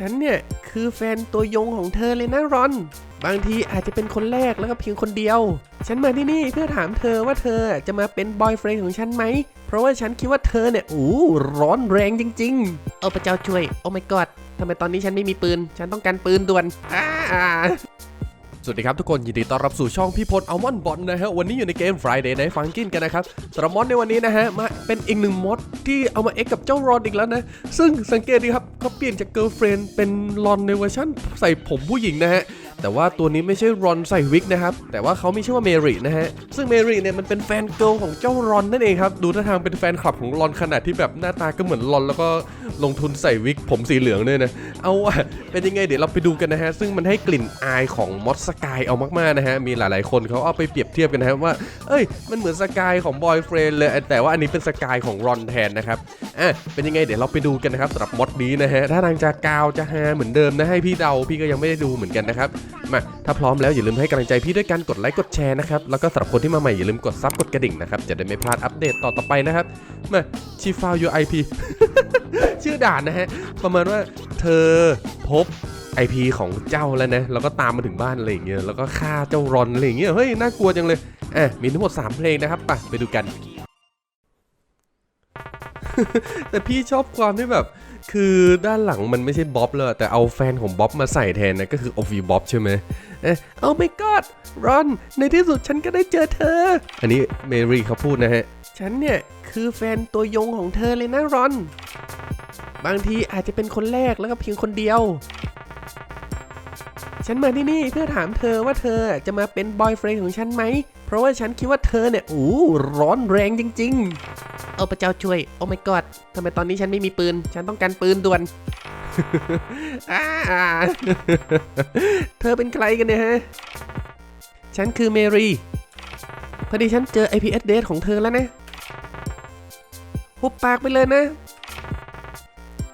ฉันเนี่ย คือแฟนตัวยงของเธอเลยนะรอน บางทีอาจจะเป็นคนแรกแล้วก็เพียงคนเดียว ฉันมาที่นี่เพื่อถามเธอว่าเธอจะมาเป็นบอยเฟรนด์ของฉันไหม เพราะว่าฉันคิดว่าเธอเนี่ย อู้ร้อนแรงจริง ๆ โอ้พระเจ้าช่วย โอ้ my god ทำไมตอนนี้ฉันไม่มีปืน ฉันต้องการปืนด่วนอ่า สวัสดีครับทุกคนยินดีต้อนรับสู่ช่องพี่พลอัลมอนบอลนะฮะวันนี้อยู่ในเกม Friday Night Funkin กันนะครับสำหรับมอดในวันนี้นะฮะมาเป็นอีกหนึ่งมอดที่เอามาเอ็กกับเจ้ารอนอีกแล้วนะ ซึ่งสังเกตดีครับเขาเปลี่ยนจากเกิร์ลเฟรนเป็นรอนในเวอร์ชันใส่ผมผู้หญิงนะฮะ แต่ว่าตัวนี้ไม่ใช่รอนใส่วิกนะครับ แต่ว่าเขามีชื่อว่าเมรินะฮะ ซึ่งเมริเนี่ยมันเป็นแฟนเกิร์ลของเจ้ารอนนั่นเองครับ ดูท่าทางเป็นแฟนคลับของรอนขนาดที่แบบหน้าตาก็เหมือนรอน แล้วก็ลงทุนใส่วิกผมสีเหลืองด้วยนะ เอาอะเป็นยังไงเดี๋ยวเราไปดูกันนะฮะ ซึ่งมันให้กลิ่นอายของมอสสกายเอามากๆนะฮะ มีหลายๆคนเขาเอาไปเปรียบเทียบกันนะครับว่า เอ้ย มันเหมือนสกายของบอยเฟรนเลย แต่ว่าอันนี้เป็นสกายของรอนแทนนะครับ อะ เป็นยังไงเดี๋ยวเราไปดูกันนะครับสำหรับมอดนี้นะฮะ ถ้าทางจะกาวจะฮาเหมือนเดิมนะให้พี่เดาพี่ก็ยังไม่ได้ดูเหมือนกันนะครับมาถ้าพร้อมแล้วอย่าลืมให้กำลังใจพี่ด้วยการกดไลค์กดแชร์นะครับแล้วก็สำหรับคนที่มาใหม่อย่าลืมกดซับกดกระดิ่งนะครับจะได้ไม่พลาดอัปเดตต่อต่อไปนะครับมาชีฟาวยูไอพีชื่อด่านนะฮะประมาณว่าเธอพบ IP ของเจ้าแล้วนะแล้วก็ตามมาถึงบ้านอะไรอย่างเงี้ยแล้วก็ฆ่าเจ้ารอนอะไรอย่างเงี้ยเฮ้ยน่ากลัวจังเลยอะมีทั้งหมด 3 เพลงนะครับไปไปดูกัน แต่พี่ชอบความที่แบบ คือด้านหลังมันไม่ใช่บ๊อบเลย แต่เอาแฟนของบ๊อบมาใส่แทนนะก็คือโอฟีบ๊อบใช่ไหมเอ๊ะโอ้ my god รอน ในที่สุดฉันก็ได้เจอเธอ อันนี้เมรี่เขาพูดนะฮะ ฉันเนี่ย คือแฟนตัวยงของเธอเลยนะรอน บางทีอาจจะเป็นคนแรกแล้วก็เพียงคนเดียว ฉันมาที่นี่เพื่อถามเธอว่าเธอจะมาเป็นบอยเฟรนด์ของฉันไหม เพราะว่าฉันคิดว่าเธอเนี่ย อู้ร้อนแรงจริง ๆ โอ้พระเจ้าช่วย โอ้ my god ทำไมตอนนี้ฉันไม่มีปืน ฉันต้องการปืนด่วนอ่าเธอเป็นใครกันเนี่ยฮะ ฉันคือเมรี่พอดีฉันเจอ IP address ของเธอแล้วนะหุบปากไปเลยนะ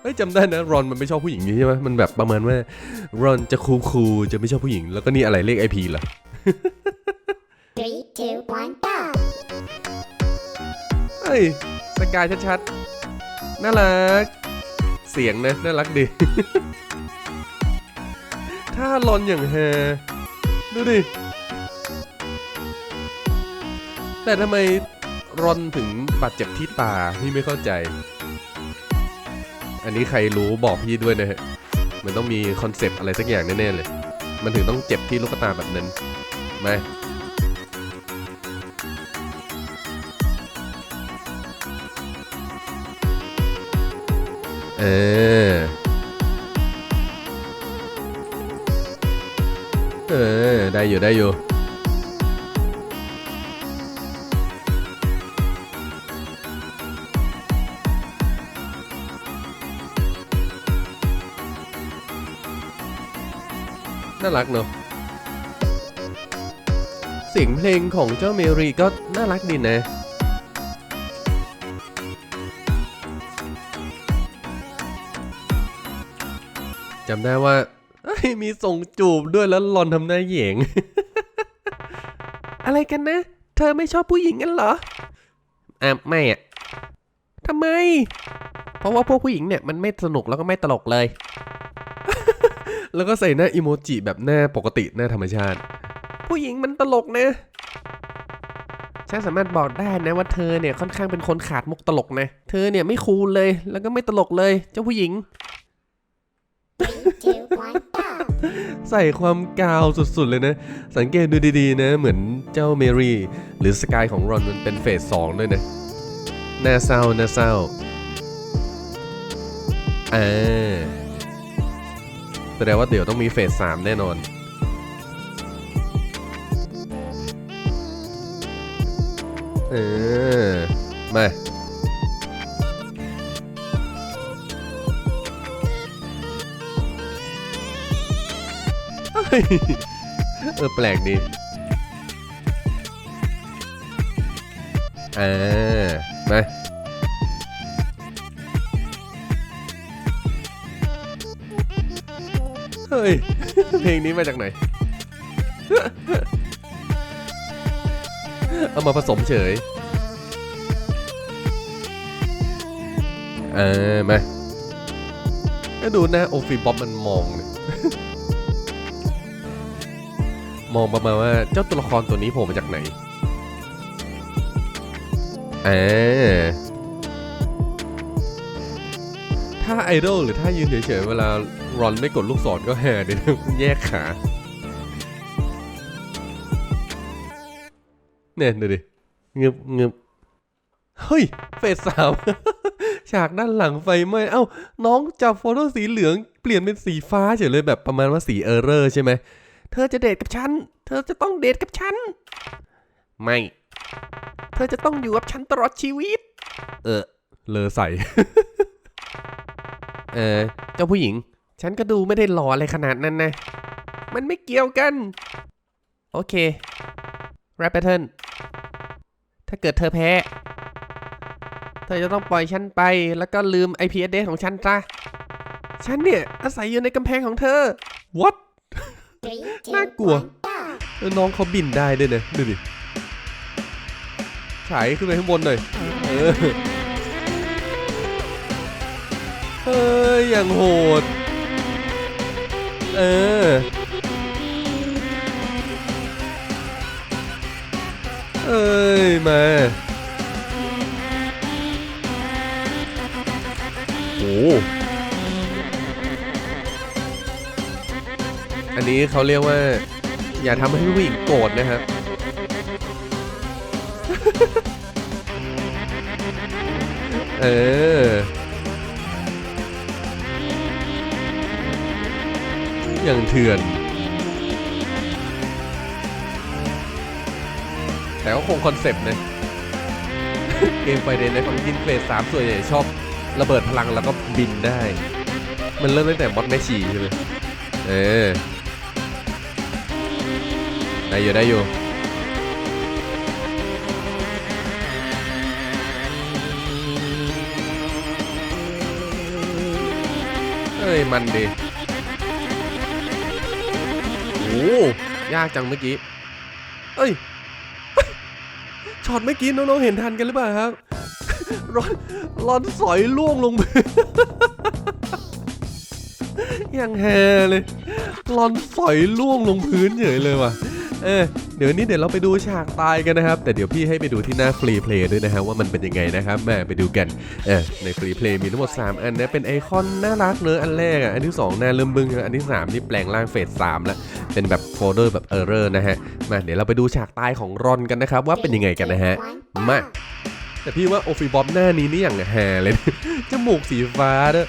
เฮ้ยจำได้นะรอนมันไม่ชอบผู้หญิงนี่ใช่ไหมมันแบบประมาณว่ารอนจะคูคูลๆจะไม่ชอบผู้หญิง แล้วก็นี่อะไรเลขไอพีเหรอ Three, two, one, go! เฮ้ ยสกายชัดๆ น่ารัก เสียงนะ น่ารักดี ถ้ารอนอย่างแฮดูดิ แต่ทำไมรอนถึงบาดเจ็บที่ตาพี่ไม่เข้าใจ อันนี้ใครรู้บอกพี่ด้วยนะฮะ มันต้องมีคอนเซปต์อะไรสักอย่างแน่ๆเลย มันถึงต้องเจ็บที่ลูกตาแบบนั้นม เออ เออ ได้อยู่ได้อยู่น่ารักเนอะเสียงเพลงของเจ้าเมรีก็น่ารักดีนะ จำได้ว่ามีส่งจูบด้วยแล้วหลอนทำหน้าเหยง อะไรกันนะ เธอไม่ชอบผู้หญิงกันเหรออะไม่อะทำไม เพราะว่าพวกผู้หญิงเนี่ยมันไม่สนุกแล้วก็ไม่ตลกเลย แล้วก็ใส่หน้าอิโมจิแบบหน้าปกติหน้าธรรมชาติ ผู้หญิงมันตลกนะฉันสามารถบอกได้นะว่าเธอเนี่ยค่อนข้างเป็นคนขาดมุกตลกนะ เธอเนี่ยไม่คูลเลยแล้วก็ไม่ตลกเลย เจ้าผู้หญิง Three, two, one, go! ใส่ความกาวสุดๆเลยนะ สังเกตดูดีๆนะ เหมือนเจ้าเมรี่ หรือสกายของรอนมันเป็นเฟสสองด้วยนะน่าเศร้าน่าเศร้าอ่าแสดงว่าเดี๋ยวต้องมีเฟสสามแน่นอน เออ มา เออแปลกดีอ่ามาเฮ้ย เพลงนี้มาจากไหน เอามาผสมเฉยเออมาเอแล้ดูน้าโอฟิบ๊อบมันมองเนี่ย มองประมาณว่าเจ้าตัวละครตัวนี้โผล่มาจากไหนอ่าถ้าไอดอลหรือถ้ายืนเฉยๆ เวลารอนไม่กดลูกศรก็แห่เดี๋ยวแยกขา เนี่ยดูดิเงึบเงึบเฮ้ย เฟสสามฉากด้านหลังไฟไหม้เอ้า น้องจับโฟโต้สีเหลืองเปลี่ยนเป็นสีฟ้าเฉยเลยแบบประมาณว่าสีเออร์เรอร์ใช่ไหม ธอจะเดทกับฉัน เธอจะต้องเดทกับฉัน ไม่ เธอจะต้องอยู่กับฉันตลอดชีวิต เออ เลอใส่ เออ เจ้าผู้หญิง ฉันก็ดูไม่ได้หล่ออะไรขนาดนั้นนะ มันไม่เกี่ยวกัน โอเคแรปเปอร์เทนถ้าเกิดเธอแพ้ เธอจะต้องปล่อยฉันไป แล้วก็ลืม IP address ของฉันซะ ฉันเนี่ย อาศัยอยู่ในกำแพงของเธอ what Three, two, Nakua. one, go. แล้วน้องเขาบินได้ด้วยนะดูดิฉายขึ้นไปข้างบนหน่อยเออเฮ้ยอย่างโหด เออ เอ้ย มาโอ้ อันนี้เขาเรียกว่า อย่าทำให้ผู้หญิงโกรธนะครับ เออ อย่างเถื่อน แต่ก็คงคอนเซปต์นะเกมไฟเดนในของกินเฟสสามส่วนใหญ่ชอบระเบิดพลังแล้วก็บินได้ มันเริ่มตั้งแต่มอดแมชชีใช่ไหมเออ ได้อยู่ได้อยู่เอ้ยมันดีโอ้ยากจังเมื่อกี้ เอ้ยช็อตเมื่อกี้น้องๆเห็นทันกันหรือเปล่าครับร้อนร้อนสอยล่วงลงไปยังแฮเลยร้อนสอยล่วงลงพื้นเฉยเลยว่ะ เออเดี๋ยวนี้เดี๋ยวเราไปดูฉากตายกันนะครับ แต่เดี๋ยวพี่ให้ไปดูที่หน้าฟรีเพลย์ด้วยนะฮะว่ามันเป็นยังไงนะครับแม่ไปดูกันเออในฟรีเพลย์มีทั้งหมด 3 อันนะเป็นไอคอนน่ารักเนอะอันแรกอะอันที่2หน้าเริ่มบึ้งอันที่ 3 นี่แปลงร่างเฟส3แล้วเป็นแบบโฟลเดอร์แบบเออร์เรอร์นะฮะมาเดี๋ยวเราไปดูฉากตายของรอนกันนะครับว่าเป็นยังไงกันนะฮะมาแต่พี่ว่าโอฟิบอมหน้านี้นี่อย่างแฮเลยจมูกสีฟ้าด้วย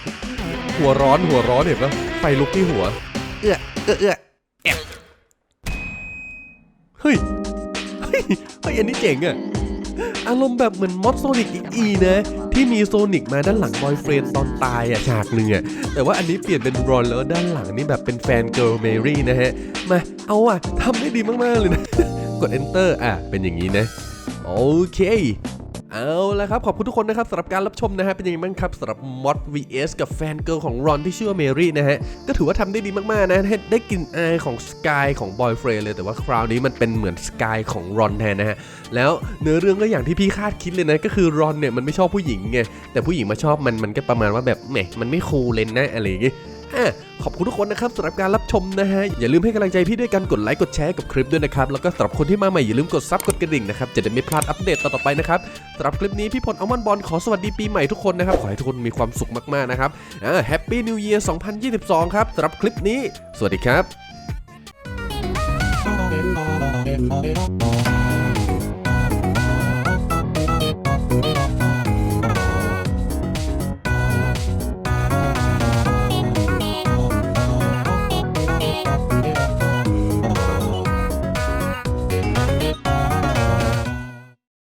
หัวร้อนหัวร้อนเห็นปะไฟลุกที่หัว เอื้อเอื้อเอือแอบเฮ้ยเฮ้ย เฮ้ย อันนี้เจ๋งอะอารมณ์แบบเหมือนมอสโซนิกอีกอีนะ ที่มีโซนิกมาด้านหลังบอยเฟรนตอนตายอะฉากหนึ่งอะแต่ว่าอันนี้เปลี่ยนเป็นรอนแล้วด้านหลังนี่แบบเป็นแฟนเกิร์ลเมรี่นะฮะ มาเอาอะทำได้ดีมากๆเลยนะ กด enter อะ เป็นอย่างนี้นะ โอเค เอาละครับ ขอบคุณทุกคนนะครับสำหรับการรับชมนะฮะเป็นยังไงบ้างครับสำหรับมอด vs กับแฟนเกิร์ลของรอนที่ชื่อว่าเมรี่นะฮะ ก็ถือว่าทำได้ดีมาก ๆ นะ ได้กลิ่นอายของสกายของบอยเฟรเลยแต่ว่าคราวนี้มันเป็นเหมือนสกายของรอนแทนนะฮะ แล้วเนื้อเรื่องก็อย่างที่พี่คาดคิดเลยนะ ก็คือรอนเนี่ยมันไม่ชอบผู้หญิงไงแต่ผู้หญิงมาชอบมันมันก็ประมาณว่าแบบแหมมันไม่คูลเลยนะอะไรอย่างงี้ ขอบคุณทุกคนนะครับสำหรับการรับชมนะฮะ อย่าลืมให้กำลังใจพี่ด้วยการกดไลค์กดแชร์กับคลิปด้วยนะครับ แล้วก็สำหรับคนที่มาใหม่อย่าลืมกดซับกดกระดิ่งนะครับ จะได้ไม่พลาดอัปเดตต่อๆไปนะครับสำหรับคลิปนี้พี่พลอัลมอนบอลขอสวัสดีปีใหม่ทุกคนนะครับ ขอให้ทุกคนมีความสุขมากๆนะครับแฮปปี้นิวเยียร์2022 ครับสำหรับคลิปนี้ สวัสดีครับ